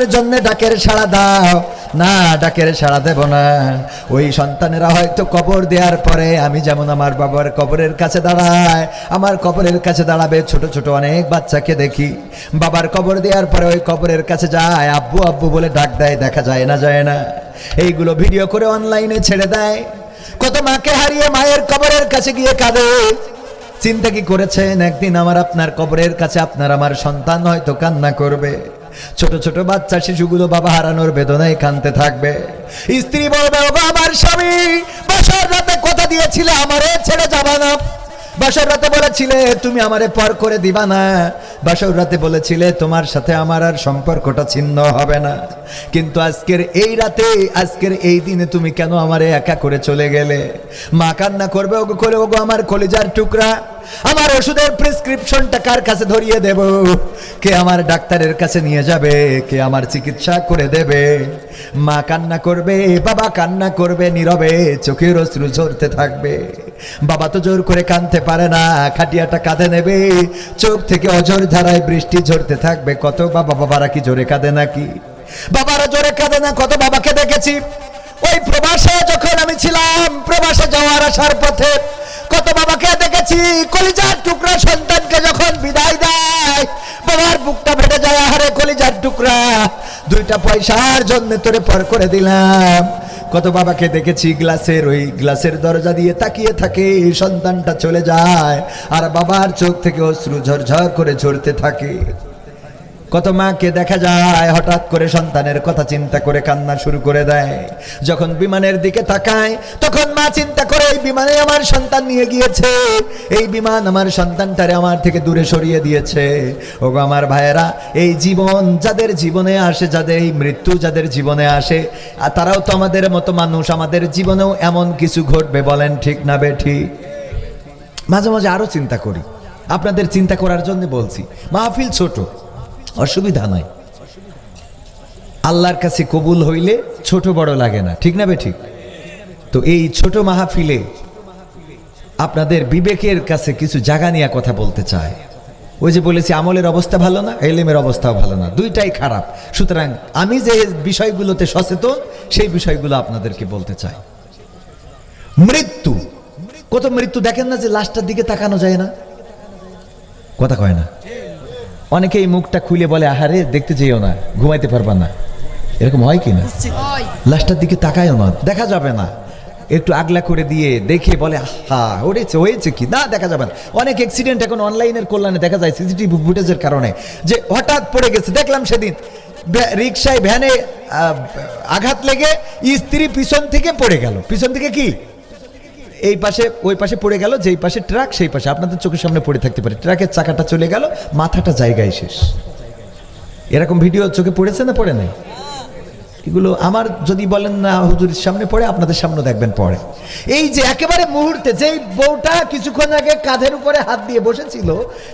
সন্তানের জন্য ডাকের সাড়া দাও। না, ডাকের সাড়া দেব না। ওই সন্তানেরা হয়তো কবর দেওয়ার পরে আমি যেমন আমার বাবার কবরের কাছে দাঁড়ায় আমার কবরের কাছে দাঁড়াবে ছোট ছোট অনেক বাচ্চাকে দেখি। বাবার কবর দেওয়ার পরে ওই কবরের কাছে যায়, আব্বু আব্বু বলে ডাক দেয়, দেখা যায় না যায় না। এইগুলো ভিডিও করে অনলাইনে ছেড়ে দেয়। কত মাকে হারিয়ে মায়ের কবরের কাছে গিয়ে কাঁদে। চিন্তা কি করেছেন? একদিন আমার আপনার কবরের কাছে আপনার আমার সন্তান হয়তো কান্না করবে। ছোট ছোট বাচ্চা শিশুগুলো বাবা হারানোর বেদনায় কানতে থাকবে। স্ত্রী বলবে আমার স্বামী, বাসার রাতে কথা দিয়েছিলে আমারে ছেড়ে বাসর রাতে বলেছিলে, তুমি আমারে পর করে দিবা না। বাসর রাতে বলেছিলে, তোমার সাথে আমার আর সম্পর্কটা ছিন্ন হবে না। কিন্তু আজকের এই রাতে, আজকের এই দিনে তুমি কেন আমারে একা করে চলে গেলে? মা কান্না করবে ওগো করে, ওগো আমার কলিজার টুকরা, আমার ওষুধের প্রেসক্রিপশনটা কার কাছে ধরিয়ে দেব? কে আমার ডাক্তারের কাছে নিয়ে যাবে? কে আমার চিকিৎসা করে দেবে? মা কান্না করবে, বাবা কান্না করবে, নীরবে চোখের অশ্রু ঝরতে থাকবে। বাবা তো জোর করে কানতে পারে না, খাটিয়াটা কাঁধে নেবে। চোখ থেকে অজর ধারায় বৃষ্টি ঝরতে থাকবে। কত বাবা, বাবারা কি জোরে কাঁদে নাকি? বাবারা জোরে কাঁদে না, কত বাবাকে দেখেছি। ওই প্রবাসে যখন আমি ছিলাম, প্রবাসে যাওয়ার আসার পথে কত বাবাকে দেখেছি। কলিজার টুকরা সন্তানকে যখন বিদায় দেয়, বাবার বুকটা ফেটে যায় আহারে কলিজার টুকরা, দুইটা পয়সার জন্য তোরে পর করে দিলাম। কত বাবাকে দেখেছি গ্লাসের ওই গ্লাসের দরজা দিয়ে তাকিয়ে থাকে সন্তানটা চলে যায়। আর বাবার চোখ থেকে অশ্রু ঝরঝর করে ঝরতে থাকে। কত মাকে দেখা যায়, হঠাৎ করে সন্তানের কথা চিন্তা করে কান্না শুরু করে দেয়। যখন বিমানের দিকে তাকায়, তখন মা চিন্তা করে, এই বিমানে আমার সন্তান নিয়ে গিয়েছে। এই বিমান আমার সন্তানটারে আমার থেকে দূরে সরিয়ে দিয়েছে। ওগো আমার ভাইয়েরা, এই জীবন যাদের জীবনে আসে, যাদের এই মৃত্যু যাদের জীবনে আসে, আর তারাও তো আমাদের মতো মানুষ, আমাদের জীবনেও এমন কিছু ঘটবে বলেন ঠিক না বে ঠিক? মাঝে মাঝে আরও চিন্তা করি। আপনাদের চিন্তা করার জন্য বলছি, মাহফিল ছোট। অসুবিধা নাই আল্লাহর কাছে কবুল হইলে ছোট বড় লাগে না, ঠিক না বে ঠিক? তো এই ছোট মাহফিলে আপনাদের বিবেকের কাছে কিছু জাগা নিয়ে কথা বলতে চায়। ওই যে বলেছি, আমলের অবস্থা ভালো না, এলেমের অবস্থাও ভালো না, দুইটাই খারাপ। সুতরাং আমি যে বিষয়গুলোতে সচেতন, সেই বিষয়গুলো আপনাদেরকে বলতে চাই। মৃত্যু, কত মৃত্যু দেখেন না যে লাশটার দিকে তাকানো যায় না? কথা কয় না। অনেকে এই মুখটা খুলে বলে আহারে দেখতে যেও না ঘুমাইতে পারবা না। এরকম হয় কি না? লাশটার দিকে তাকায়ও না দেখা যাবে না। একটু আগলা করে দিয়ে দেখে বলে হা হয়েছে হয়েছে কি? না দেখা যাবে না। অনেক অ্যাক্সিডেন্ট এখন অনলাইনের কল্যাণে দেখা যায় সিসিটিভি ফুটেজের কারণে। যে হঠাৎ পড়ে গেছে দেখলাম সেদিন রিক্সায় ভ্যানে আঘাত লেগে স্ত্রী পিছন থেকে পড়ে গেল। পিছন থেকে কি? এই পাশে, ওই পাশে পড়ে গেল, যেই পাশে ট্রাক, সেই পাশে। আপনাদের চোখের সামনে পড়ে থাকতে পারে। ট্রাকের চাকাটা চলে গেল, মাথাটা জায়গায় শেষ। এরকম ভিডিও চোখে পড়েছে না পড়ে নাই? এগুলো আমার যদি বলেন না, হুজুরের সামনে পড়ে, আপনাদের সামনে দেখবেন পড়ে। এই যে একেবারে মুহূর্তে, যেই বউটা কিছুক্ষণ আগে কাঁধের উপরে হাত দিয়ে বসেছিল,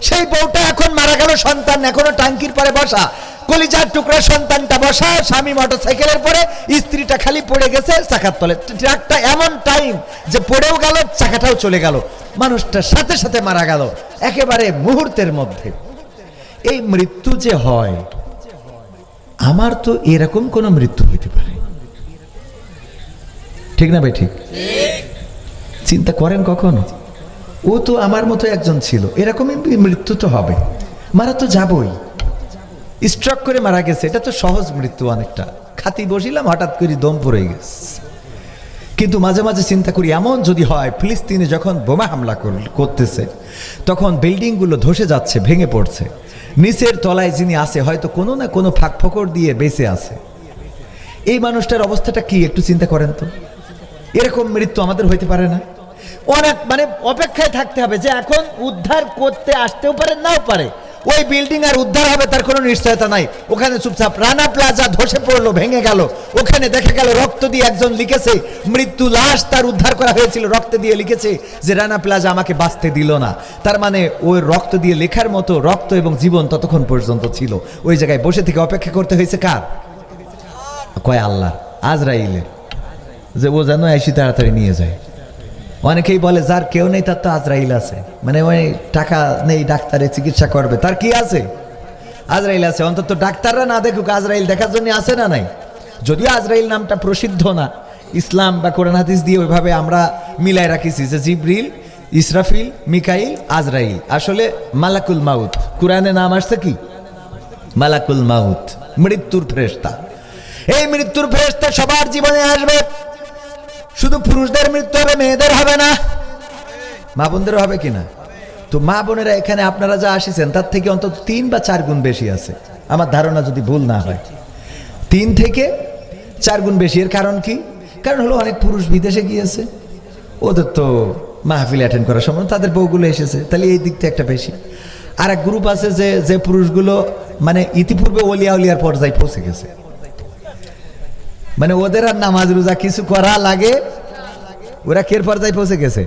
সেই বউটা এখন মারা গেল সন্তান, এখনও টাঙ্কির পরে বসা। কলিজার টুকরা সন্তানটা বসা, স্বামী মোটর সাইকেলের পরে, স্ত্রীটা খালি পড়ে গেছে, চাকার তলে। ট্রাকটা এমন টাইম যে পড়েও গেল, চাকাটাও চলে গেল। মানুষটা সাথে সাথে মারা গেল, একেবারে মুহূর্তের মধ্যে। এই মৃত্যু যে হয় আমার তো এরকম কোনো মৃত্যু হইতে পারে। ঠিক না ভাই, ঠিক? চিন্তা করেন কখনো? ও তো আমার মতো একজন ছিল, এরকমই মৃত্যু তো হবে। মারা তো যাবই। স্ট্রক করে মারা গেছে, এটা তো সহজ মৃত্যু অনেকটা। খাতি বসিলাম, হঠাৎ করে দম পড়ে গেছে। কিন্তু মাঝে মাঝে চিন্তা করি, এমন যদি হয়, ফিলিস্তিনে যখন বোমা হামলা কর- করতেছে, তখন বিল্ডিংগুলো ধসে যাচ্ছে, ভেঙে পড়ছে। নিচের তলায় যিনি আছে, হয়তো কোনো না কোনো ফাঁক ফকর দিয়ে বেঁচে আছে। এই মানুষটার অবস্থাটা কি, একটু চিন্তা করেন তো। এরকম মৃত্যু আমাদের হইতে পারে না। অনেক মানে অপেক্ষায় থাকতে হবে যে এখন উদ্ধার করতে আসতেও পারে, নাও পারে। ওই বিল্ডিং আর উদ্ধার হবে তার কোনো নিশ্চয়তা নাই। ওখানে চুপচাপ রানা প্লাজা ধসে পড়ল, ভেঙে গেল। ওখানে দেখা গেল রক্ত দিয়ে একজন লিখেছে, মৃত্যু লাশ তার উদ্ধার করা হয়েছিল। রক্ত দিয়ে লিখেছে যে, রানা প্লাজা আমাকে বাঁচতে দিল না। তার মানে ওই রক্ত দিয়ে লেখার মতো রক্ত এবং জীবন ততক্ষণ পর্যন্ত ছিল। ওই জায়গায় বসে থেকে অপেক্ষা করতে হয়েছে কার? কয় আল্লাহ, আজরাইলের। যে ও যেন এসে তাড়াতাড়ি নিয়ে যায়। অনেকেই বলে, যার কেউ নেই তার তো আজরাইল আছে। মানে ওই টাকা নেই ডাক্তারে চিকিৎসা করবে। তার কি আছে? আজরাইল আছে। অন্তত ডাক্তাররা না দেখুক আজরাইল দেখার জন্য আছে না নাই। যদিও আজরাইল নামটা প্রসিদ্ধ না, ইসলাম বা কোরআন হাদিস দিয়ে ওইভাবে আমরা মিলাই রাখিছি যে জিব্রিল, ইসরাফিল, মিকাইল, আজরাইল। আসলে মালাকুল মাউত। কোরআনে নাম আসছে কি? মালাকুল মাউত। মৃত্যুর ফেরেশতা। এই মৃত্যুর ফেরেশতা সবার জীবনে আসবে। শুধু পুরুষদের মৃত্যু হবে, মেয়েদের হবে না। মা বোনদের হবে কিনা তো মা বোনেরা এখানে আপনারা যা আসিছেন, তার থেকে অন্তত তিন বা চার গুণ বেশি আছে। আমার ধারণা যদি ভুল না হয়। তিন থেকে চার গুণ বেশি, এর কারণ কি? কারণ হলো অনেক পুরুষ বিদেশে গিয়েছে। ওদের তো মাহফিল অ্যাটেন্ড করার সময় তাদের বউগুলো এসেছে। তাহলে এই দিকটা একটা বেশি। আর এক গ্রুপ আছে যে যে পুরুষগুলো মানে ইতিপূর্বে অলিয়া উলিয়ার পর্যায়ে পৌঁছে গেছে। মানে ওদের আর নামাজ রোজা কিছু করা লাগে? ওরা কের পর্যায়ে পৌঁছে গেছে?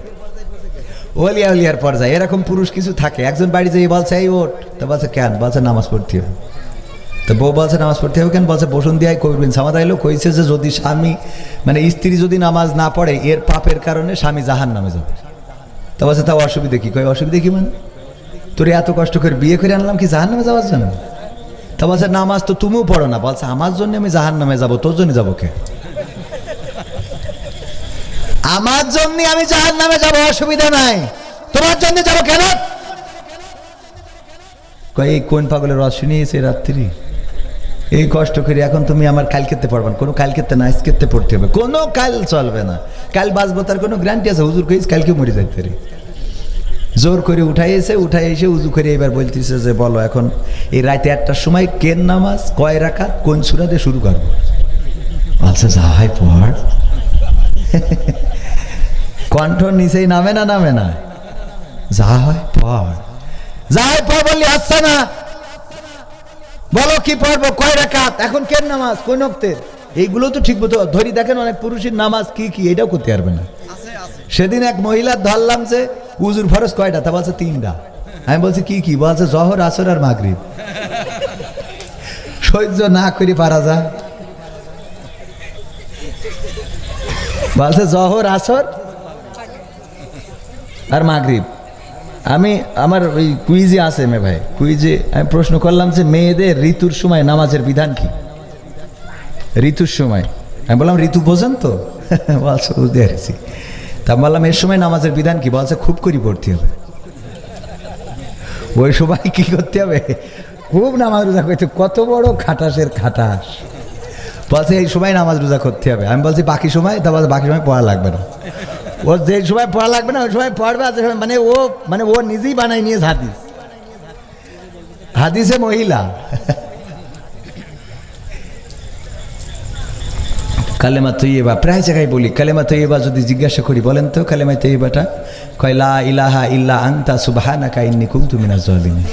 ওলিয়া উলিয়ার পর্যায়ে। এরকম পুরুষ কিছু থাকে। একজন বাড়ি যেয়ে বলছে, এই ওট তো বলছে, কেন? বলছে, নামাজ পড়তে হবে। তো বউ বলছে, নামাজ পড়তে হবে কেন? বলছে বসুন দিয়ে করবেন সামাদ আইলো কইছে যে যদি স্বামী মানে স্ত্রী যদি নামাজ না পড়ে, এর পাপের কারণে স্বামী জাহান নামে যাবে। তা বলছে তাও অসুবিধে কি? কয়, অসুবিধে কি মানে? তোর এত কষ্ট করে বিয়ে করে আনলাম কি জাহান নামে যাওয়ার জন্য? তা বলছে নামাজ তো তুমিও পড়ো না, বলছে, আমার জন্য আমি জাহান নামে যাব, তোর জন্য যাব কে? আমার জন্য আমি জাহান নামে যাব, অসুবিধা নাই। তোমার জন্য যাব কেন? এই কোন পাগলের রস শুনিয়েছে রাত্রি? এই কষ্ট করে এখন তুমি আমার কাল খেতে পারবেন কোনো কাল খেতে না আজকেতে পড়তে হবে। কোনো কাল চলবে না। কাল বাঁচবো, তার কোনো গ্যারান্টি আছে? হুজুর কইস কালকে মরে যাইতে জোর করে উঠাই এসে উঠাই এসে উজু করে এবার বলতেছে যে বলো এখন এই রাতে একটার সময় কেন নামাজ কয় রাখাত কোন সুরা দিয়ে শুরু করব? আচ্ছা যা হয় পড় কণ্ঠ নিচেই নামে না নামে না। যা হয় পড় যা হয় পড় বললি আসছে না। বলো কি পড়ব কয় রাখাত এখন কেন নামাজ কোন নক্তের এইগুলো তো ঠিক মতো ধরি দেখেন অনেক পুরুষের নামাজ কি কি এটাও করতে পারবে না। সেদিন এক মহিলার ধরলাম যে উজুর ফরজ কয়টা? তা বলছে তিনটা। আমি বলছি, কি কি? বলছে, জহর, আসর আর মাগরিব। সহ্য না করে, পারা যায় বলছে, জহর, আসর আর মাগরিব। আমি, আমার ওই কুইজে আছে মে ভাই। কুইজে আমি প্রশ্ন করলাম যে, মেয়েদের ঋতুর সময় নামাজের বিধান কি? ঋতুর সময়। আমি বললাম, ঋতু বোঝেন তো? বলছে, বুঝতে পারছি। তা বললাম এর সময় নামাজের বিধান কি? বলছে, খুব করি পড়তে হবে। ওই সময় কি করতে হবে? খুব নামাজ রোজা করতে কত বড় খাটাসের খাটাস। বলছে, এই সময় নামাজ রোজা করতে হবে। আমি বলছি, বাকি সময়? তা বলছে, বাকি সময় পড়া লাগবে না। ও যে সময় পড়া লাগবে না, ওই সময় পড়বে, আর সময়- মানে ও মানে ও নিজেই বানাই নিয়ে হাদিস। হাদিসে মহিলা। কালেমা তৈবা প্রায় জায়গায় বলি, কালেমা তৈবা যদি জিজ্ঞাসা করি, বলেন তো কালেমা তৈবাটা কয়লা ইলাহা ইল্লা আন্তা সুবহানাকা ইন্নী কুনতু না জালিমিন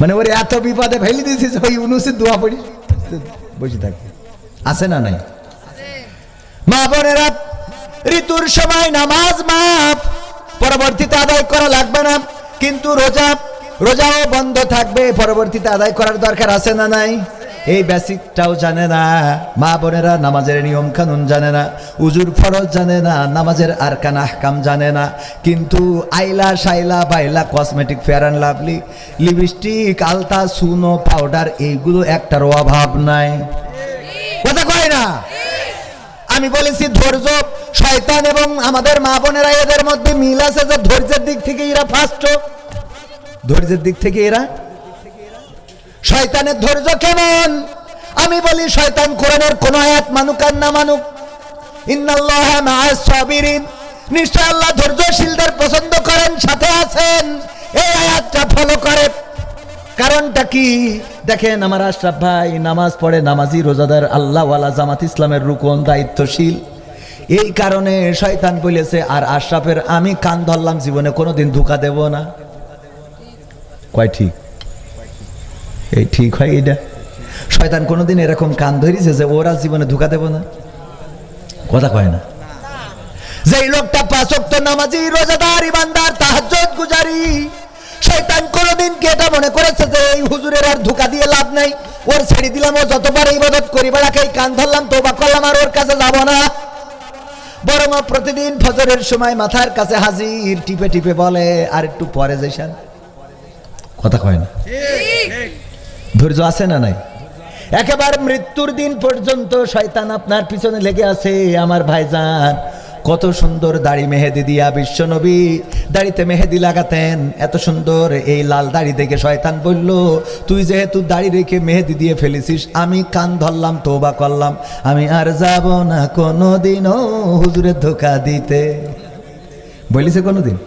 মানে ওরে এত বিপদে ফেলে দিয়েছিস ওই উনুসের দোয়া পড়ি। বসে থাকে। আছে না নাই? মা বোনেরা, ঋতুর সময় নামাজ মাফ, পরবর্তীতে আদায় করা লাগবে না। কিন্তু রোজা, রোজাও বন্ধ থাকবে, পরবর্তীতে আদায় করার দরকার আছে না নাই? এই বেসিকটাও জানে না। মা বোনেরা নামাজের নিয়ম কানুন জানে না। উজুর ফরজ জানে না। নামাজের আরকান আহকাম জানে না। কিন্তু আইলা শাইলা বাইলা cosmetic Fair and Lovely, lipstick, আলতা, সুনো, পাউডার, এইগুলো একটার অভাব নাই। কথা কয় না? আমি বলেছি ধৈর্য, শয়তান এবং আমাদের মা বোনেরা এদের মধ্যে মিল আছে যে ধৈর্যের দিক থেকে এরা ফার্স্ট। ধৈর্যের দিক থেকে এরা শয়তানের ধৈর্য কেমন? আমি বলি, শয়তান কোরআনের কোন আয়াত মানুক আর না মানুক। ইন্নাল্লাহ মাআস সাবিরিন। নিশ্চয় আল্লাহ ধৈর্যশীলদের পছন্দ করেন, সাথে আছেন। এই আয়াতটা ফলো করে কারণটা কি? দেখেন আমার আশরাফ ভাই, নামাজ পড়ে নামাজি রোজাদার আল্লাহওয়ালা জামাত ইসলামের রুকন দায়িত্বশীল। এই কারণে শয়তান বলেছে, আর আশরাফের আমি কান ধরলাম, জীবনে কোনোদিন ধোকা দেব না। কয় ঠিক। এই ঠিক হয় এটা। শয়তান কোনোদিন এরকম কান ধরিছে যে ওরা জীবনে ধোকা দেব না। কথা কয় না। যেই লোকটা পাঁচক তো নামাজি, রোজাদার, ইমানদার, তাহাজ্জুদ গুজারি, শয়তান কোনোদিন কি এটা মনে করেছে যে এই হুজুরের আর ধোকা দিয়ে লাভ নাই? ওর ছেড়ে দিলাম, ও যতবার ইবাদত করি বেড়াকে কান ধরলাম তোবা করলাম, আর ওর কাছে যাব না। বরং প্রতিদিন ফজরের সময় মাথার কাছে হাজির, টিপে টিপে বলে, আর একটু পরে যাইসান? কথা কয় না। ধৈর্য আছে না নাই? একেবারে মৃত্যুর দিন পর্যন্ত শয়তান আপনার পিছনে লেগে আছে আমার ভাইজান। কত সুন্দর দাড়ি মেহেদি দিয়া বিশ্ব বিশ্বনবী দাড়িতে মেহেদি লাগাতেন। এত সুন্দর এই লাল দাড়ি দেখে শয়তান বলল তুই যেহেতু দাড়ি রেখে মেহেদি দিয়ে ফেলেছিস আমি কান ধরলাম তোবা করলাম। আমি আর যাব না কোনো দিনও হুজুরের ধোকা দিতে। বলিছে কোনো দিন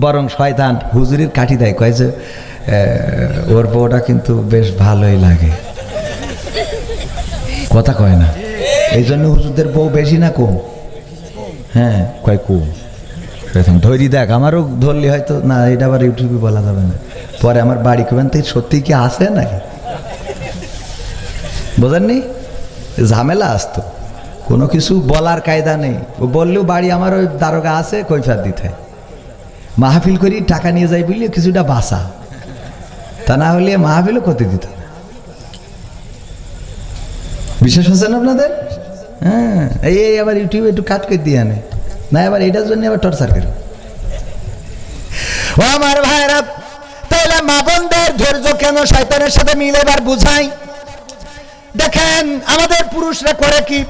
বরং শয়তান হুজুরের কাঠি দেয়। কয় যে "এ, ওর বউটা কিন্তু বেশ ভালোই লাগে। কথা কয় না। এই জন্য হুজুরদের বউ বেশি না কম? হ্যাঁ কয় কম? ধৈরি দেখ, আমারও ধরলি হয়তো, না, এটা আবার ইউটিউবে বলা যাবে না। পরে আমার বাড়ি কবেন তো, সত্যি কি আছে নাকি? বোঝেননি? ঝামেলা আসতো। কোনো কিছু বলার কায়দা নেই। ও বললেও বাড়ি আমার ওই দারোগা আছে, কৈফাত দিতে। মাহফিল করি, টাকা নিয়ে যাই বললে কিছুটা বাসা তা না হলে মাহফিলও করতে দিত। বিশ্বাস হচ্ছে না আপনাদের? হ্যাঁ এই আবার ইউটিউবে একটু কাট করে দিয়ে আনে। না আবার এটার জন্য আবার টর্চার করে। ও আমার ভাইরা তাহলে মা বোনদের ধৈর্য কেন শয়তানের সাথে মিলে এবার বুঝাই? দেখেন, আমাদের পুরুষরা করে কি?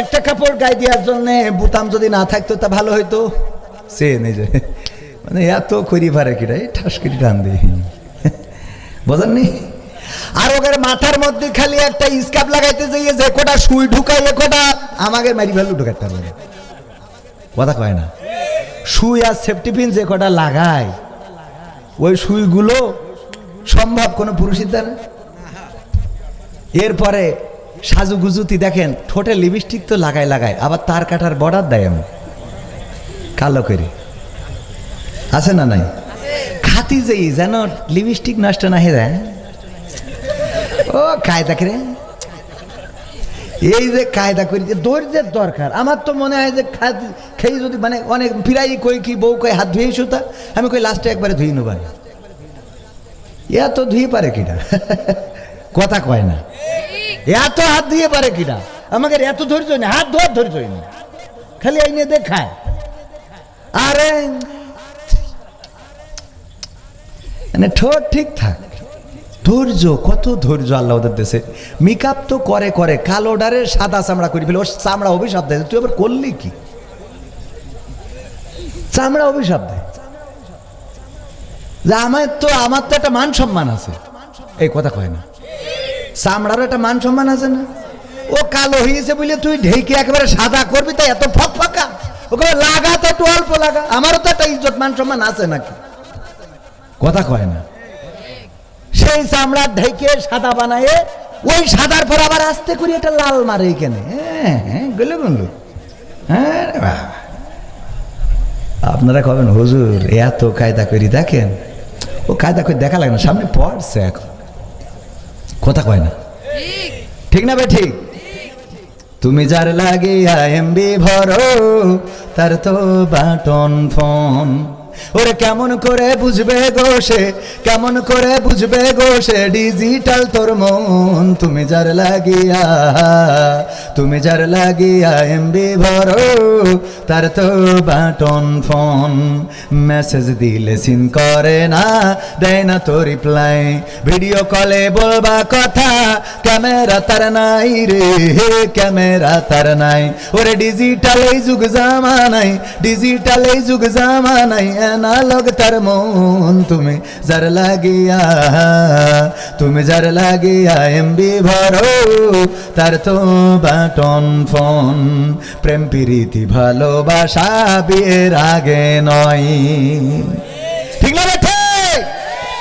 একটা কাপড় গায়ে দেওয়ার জন্য বুতাম যদি না থাকতো তা ভালো হইতো। সে নিজে। মানে এত করি পারে কিরা এই ঠাস করি টান দিই। বোঝেননি? আর ওদের মাথার মধ্যে খালি একটা স্কাপ লাগাইতে যাইয়ে যে কোটা সুই ঢুকাইয়ে কোটা আমাকে মারি ফেলু ঢুকাতে পারে কথা কয় না। সুই আর সেফটি পিন যে কটা লাগায়, ওই সুইগুলো সম্ভব কোনো পুরুষের দ্বারা? এরপরে সাজুগুজুতি দেখেন, ঠোঁটে লিপস্টিক তো লাগায় লাগায়, আবার তার কাটার বর্ডার দেয় আমি কালো করে। আছে না নাই? খাতি যেই যেন লিপস্টিক নষ্ট না হয়ে? ও, কায়দা করে। এই যে কায়দা করি, যে ধৈর্যের দরকার। আমার তো মনে হয় যে খেয়ে যদি মানে অনেক ফিরাই কই কি, বউ কই হাত ধুয়ে সুতা আমি কই লাস্টে একবারে ধুই নেবার এত ধুই পারে কিনা? কথা কয় না। এত হাত ধুয়ে পারে কিনা? আমাকে এত ধৈর্য নেই, হাত ধোয়ার ধৈর্য নেই। খালি এই নিয়ে দেখায়। আরে মানে ঠোঁট ঠিক থাক। ধৈর্য, কত ধৈর্য আল্লাহ ওদের দেশে। মেকআপ তো করে করে। কালো ডারে সাদা চামড়া করে ফেলে, ওর চামড়া অভিশাপ দেয়। তুই আবার করলি কি? চামড়া অভিশাপ দেয়। যে আমার তো আমার তো একটা মান সম্মান আছে। এই কথা কয় না। চামড়ারও একটা মান সম্মান আছে না। ও কালো হয়েছে বলে তুই ঢেকে একেবারে সাদা করবি তাই এত ফক ফাঁকা ওকে লাগা তো একটু অল্প লাগা। আমারও তো একটা ইজ্জত, মান সম্মান আছে নাকি? কথা কয় না। সেই চামড়া ঢেকে সাদা বানায় ওই সাদার পর আবার আস্তে করে একটা লাল মারে এখানে। হ্যাঁ হ্যাঁ গেলে হ্যাঁ। আপনারা কবেন, হুজুর, এত কায়দা করি দেখেন। ও কায়দা করে দেখা লাগে না, সামনে পড়ছে এখন। কথা কয় না। ঠিক না ভাই ঠিক? তুমি যার লাগে এমবি ভরো, তার তো বাটন ফোন। ওরে কেমন করে বুঝবে গো সে? কেমন করে বুঝবে গো সে? ডিজিটাল তোর মন, তুমি যার লাগিয়া, তুমি যার লাগিয়া এমবি ভরো, তার তো বাটন ফোন। মেসেজ দিলে সিন করে না, দেয় না তো রিপ্লাই ভিডিও কলে বলবা কথা ক্যামেরা তার নাই রে হে ক্যামেরা তার নাই। ওরে ডিজিটাল এই যুগ জামানাই ডিজিটাল এই যুগ জামানাই অ্যানালগ তার মন তুমি যার লাগিয়া, তুমি যার লাগিয়া এমবি ভরো, তার তো বাটন ফোন। প্রেম, প্রীতি, ভালোবাসা বিয়ের আগে নয়। না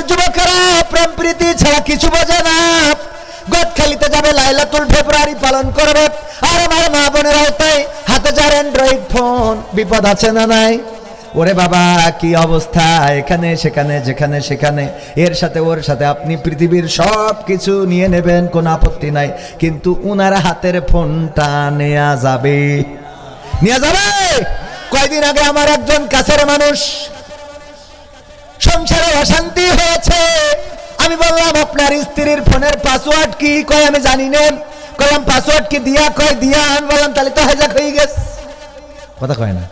এখনকার যুবকেরা, প্রেম প্রীতি ছাড়া কিছু বোঝে না। গদখালিতে যাবে লাইলাতুল ফেব্রুয়ারি, পালন করবে। আর আমার মা হাতে যার অ্যান্ড্রয়েড ফোন। বিপদ আছে না নাই? ওরে বাবা, কি অবস্থা? এখানে, সেখানে, যেখানে, সেখানে। এর সাথে, ওর সাথে আপনি পৃথিবীর সব কিছু নিয়ে নেবেন, কোনো আপত্তি নাই। কিন্তু উনার হাতের ফোনটা নেওয়া যাবে। নিয়ে যাবে? কয়দিন আগে আমার একজন কাছের মানুষ সংসারে অশান্তি হয়েছে। আমি বললাম, আপনার স্ত্রীর ফোনের পাসওয়ার্ড কি? কয়, আমি জানি না। কলাম পাসওয়ার্ড কি দিয়া? কয়, দিয়া। আমি বললাম, তাহলে তো হেজাক হয়ে গেছে। কথা কয় না।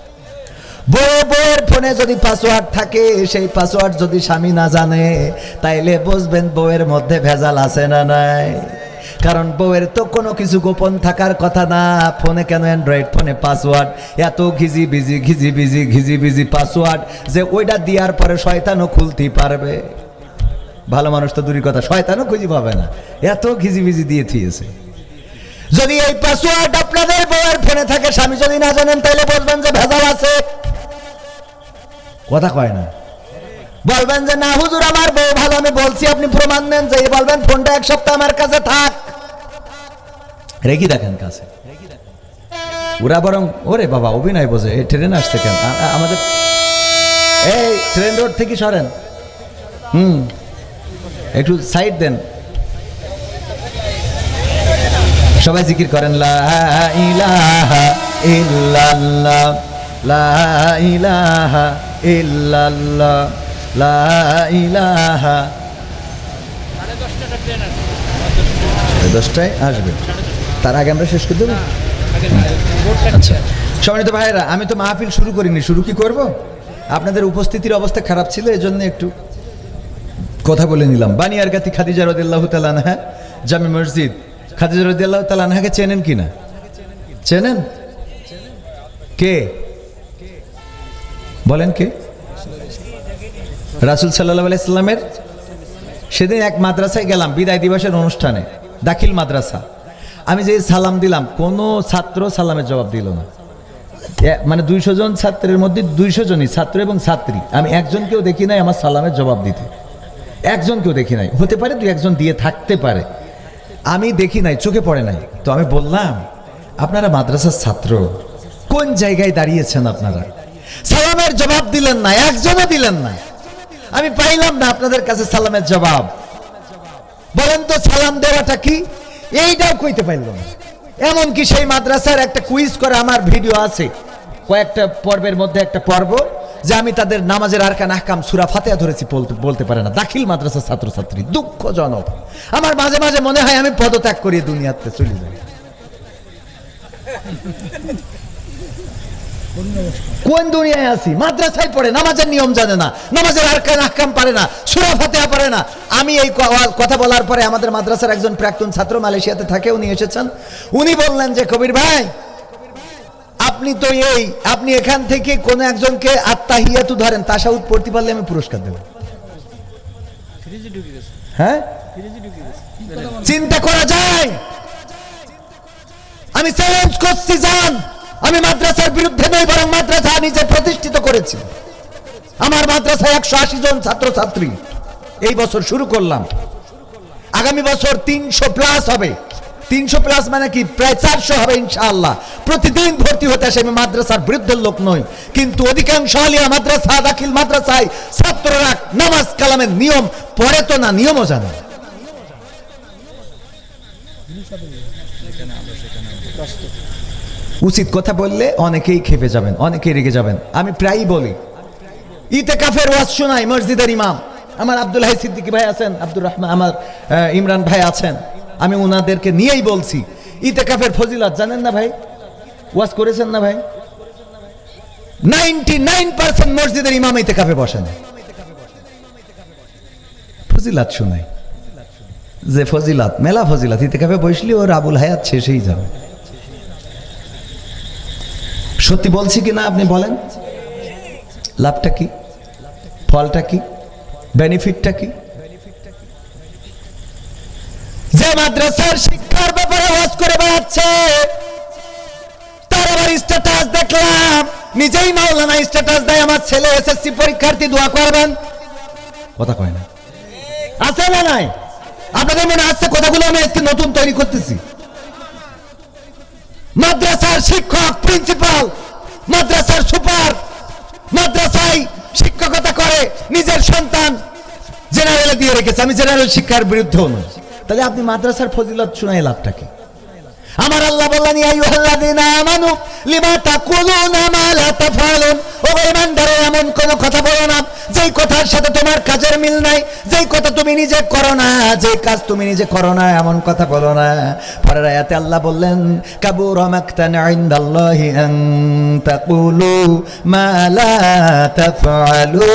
বউ বউয়ের ফোনে যদি পাসওয়ার্ড থাকে, সেই পাসওয়ার্ড যদি স্বামী না জানে, তাইলে বুঝবেন বউয়ের মধ্যে ভেজাল আছে না নাই। কারণ বউয়ের তো কোনো কিছু গোপন থাকার কথা না। ফোনে কেন অ্যান্ড্রয়েড ফোনে পাসওয়ার্ড এত ঘিজি বিজি ঘিজি বিজি ঘিজি বিজি পাসওয়ার্ড যে ওইটা দেওয়ার পরে শয়তানও খুলতেই পারবে। ভালো মানুষ তো দূরের কথা, শয়তানও খুঁজি পাবে না। এত ঘিজি বিজি দিয়ে থিয়েছে। যদি এই পাসওয়ার্ড আপনাদের বউয়ের ফোনে থাকে, স্বামী যদি না জানেন তাহলে বলবেন যে ভেজাল আছে। কথা কয় না। বলবেন যে, না, হুজুর, আমার বউ ভালো, আমি বলছি, আপনি প্রমাণ দেন যে বলবেন ফোনটা এক সপ্তাহ আমার কাছে থাক। রেখি দেখেন কাছে। ওরা বরং, ওরে বাবা, অভিনয় বোঝে। এই ট্রেন আসছে কেন? আমাদের এই ট্রেন রোড থেকে সরেন। হুম। একটু সাইড দেন। সবাই জিকির করেন, লা লা লা দশটায় আসবে। তার আগে আমরা শেষ করে দেবো। আচ্ছা। ভাইরা আমি তো মাহফিল শুরু করিনি। শুরু কি করব? আপনাদের উপস্থিতির অবস্থা খারাপ ছিল এই জন্য একটু কথা বলে নিলাম। বানিয়ার গাতি খাদিজা রদিল্লাহ তালানহা জামি মসজিদ। খাদিজা রদিল্লাহ তালানহাকে চেনেন কি না? চেনেন? কে? বলেন কে? রাসুল সাল্লাহ আলাইস্লামের সেদিন এক মাদ্রাসায় গেলাম, বিদায় দিবসের অনুষ্ঠানে। দাখিল মাদ্রাসা। আমি যে সালাম দিলাম, কোনো ছাত্র সালামের জবাব দিল না। মানে দুইশো জন ছাত্রের মধ্যে দুইশো জনই ছাত্র এবং ছাত্রী। আমি একজনকেও দেখি নাই আমার সালামের জবাব দিতে। একজনকেও দেখি নাই। হতে পারে দুই একজন দিয়ে থাকতে পারে। আমি দেখি নাই, চোখে পড়ে নাই। তো আমি বললাম, আপনারা মাদ্রাসার ছাত্র, কোন জায়গায় দাঁড়িয়েছেন আপনারা? সালামের জবাব দিলেন না, একজনও দিলেন না। আমি পাইলাম না আপনাদের কাছে সালামের জবাব। বলেন তো সালাম দেওয়াটা কি? এইটাও কইতে পারল না। এমনকি সেই মাদ্রাসার একটা কুইজ করে আমার ভিডিও আছে। কয়েকটা পর্বের মধ্যে একটা পর্ব যে আমি তাদের নামাজের আরকান আহকাম সুরা ফাতেয়া ধরেছি বলতে বলতে পারে না। দাখিল মাদ্রাসার ছাত্রছাত্রী, দুঃখজনক। আমার মাঝে মাঝে মনে হয় আমি পদত্যাগ করি দুনিয়াতে চলে যাই। কোন দুনিয়ায় আছি? মাদ্রাসায় পড়ে, নামাজের নিয়ম জানে না, নামাজের আরকান আহকাম পারে না, সুরা ফাতেহা পারে না। আমি এই কথা বলার পরে আমাদের মাদ্রাসার একজন প্রাক্তন ছাত্র মালয়েশিয়াতে থাকে, উনি এসেছেন। উনি বললেন যে, কবির ভাই, আপনি তো এই, আপনি এখান থেকে কোন একজনকে আত্মাহিয়াতু ধরেন, তাসাউদ পড়তে পারলে আমি পুরস্কার দেব। হ্যাঁ? চিন্তা করা যায়। আমি চ্যালেঞ্জ করছি যান আমি মাদ্রাসার বিরুদ্ধে নেই, বরং মাদ্রাসা নিজে প্রতিষ্ঠিত করেছি। আমার মাদ্রাসায় একশো আশি জন ছাত্রছাত্রী। এই বছর শুরু করলাম। আগামী বছর তিনশো প্লাস হবে। তিনশো প্লাস মানে কি? প্রায় চারশো হবে ইনশাআল্লাহ। প্রতিদিন ভর্তি হতে আসে, আমি মাদ্রাসার বিরুদ্ধের লোক নই। কিন্তু অধিকাংশ আলিয়া মাদ্রাসা, দাখিল মাদ্রাসায় ছাত্ররা নামাজ কালামের নিয়ম পড়ে তো না, নিয়মও জানে। উচিত কথা বললে অনেকেই খেপে যাবেন, অনেকেই রেগে যাবেন। আমি প্রায়ই বলি ইতে কাফের ওয়াজ শোনাই, মসজিদের ইমাম। আমার আব্দুল হাই সিদ্দিকী ভাই আছেন, আব্দুর রহমান, আমার ইমরান ভাই আছেন। আমি ওনাদেরকে নিয়েই বলছি ইতে কাফের ফজিলাত, জানেন না ভাই? ওয়াজ করেছেন না ভাই? নাইনটি নাইন পার্সেন্ট মসজিদের ইমাম ইতে কাফে বসেন। ফজিলাত শোনাই। যে ফজিলাত, মেলা ফজিলাত ইতে কাফে বসলি ওর আবুল হায়াত শেষেই যাবে। সত্যি বলছি কি না আপনি বলেন? লাভটা কি? ফলটা কি? বেনিফিটটা কি? যে মাদ্রাসার শিক্ষার ব্যাপারে ওয়াজ করে বেড়াচ্ছে, তার আবার স্ট্যাটাস দেখলাম। নিজেই মাওলানা স্ট্যাটাস দেয়, আমার ছেলে এসএসসি পরীক্ষার্থী, দোয়া করবেন। কথা কয় না। আছে না নাই? আপনাদের মনে আসছে কথাগুলো আমি আজকে নতুন তৈরি করতেছি। মাদ্রাসার শিক্ষক প্রিন্সিপাল মাদ্রাসার সুপার, মাদ্রাসায় শিক্ষকতা করে নিজের সন্তান জেনারেলে দিয়ে রেখেছে। আমি জেনারেল শিক্ষার বিরুদ্ধেও নই। তাহলে আপনি মাদ্রাসার ফজিলত শুনাই লাভটাকে আমার আল্লাহ বললেন, ইয়া আইয়ুহাল্লাযীনা আমানু, লিমা তাকুলুনা মা লা তাফআলুন? ও ইমানদারে এমন কোন কথা বলো না যেই কথার সাথে তোমার কাজের মিল নাই, যেই কথা তুমি নিজে করো না, যেই কাজ তুমি নিজে করো না, এমন কথা বলো না। পরের আয়াতে আল্লাহ বললেন কাবুর মাকতান ইনদাল্লাহি আন তাকুলু মা লা তাফআলুন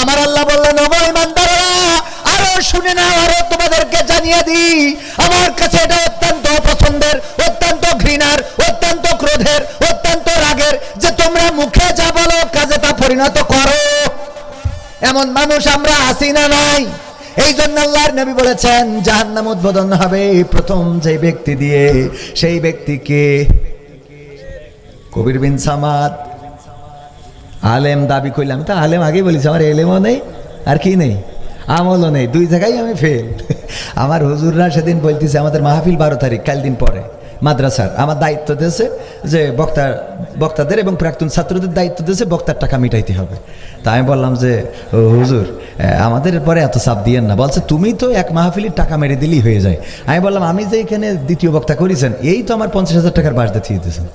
আমার আল্লাহ বললেন ওগো ইমানদারেরা আরও শুনে নাও, আরও তোমাদেরকে জানিয়ে দিই, আমার কাছে এটা অত্যন্ত অপছন্দের অত্যন্ত ঘৃণার মুখে যা বলো, কাজে তা পরিণত করো। এমন মানুষ আমরা আছি না নাই। এই জন্য আল্লাহর নবী বলেছেন, জাহান্নাম উদ্বোধন হবে প্রথম যে ব্যক্তি দিয়ে। সেই ব্যক্তিকে কবির বিন সামাদ। আলেম দাবি করলাম, তো আলেম আগেই বলেছি, আমার এলেমও নেই, আর কি নেই? আমলও নেই, দুই জায়গায় আমি ফেল আমার হুজুররা সেদিন বলতেছে, আমাদের মাহফিল বারো তারিখ, কাল দিন পরে। মাদ্রাসার। আমার দায়িত্ব দিয়েছে যে বক্তা বক্তাদের এবং প্রাক্তন ছাত্রদের দায়িত্ব দিয়েছে বক্তার টাকা মিটাইতে হবে। তা আমি বললাম যে হুজুর আমাদের পরে এত চাপ দিয়েন না। বলছে, তুমি তো এক মাহফিলির টাকা মেরে দিলেই হয়ে যায়। আমি বললাম, আমি যে এখানে দ্বিতীয় বক্তা করেছেন, এই তো আমার পঞ্চাশ হাজার টাকার বাস দিয়ে দিয়েছেন।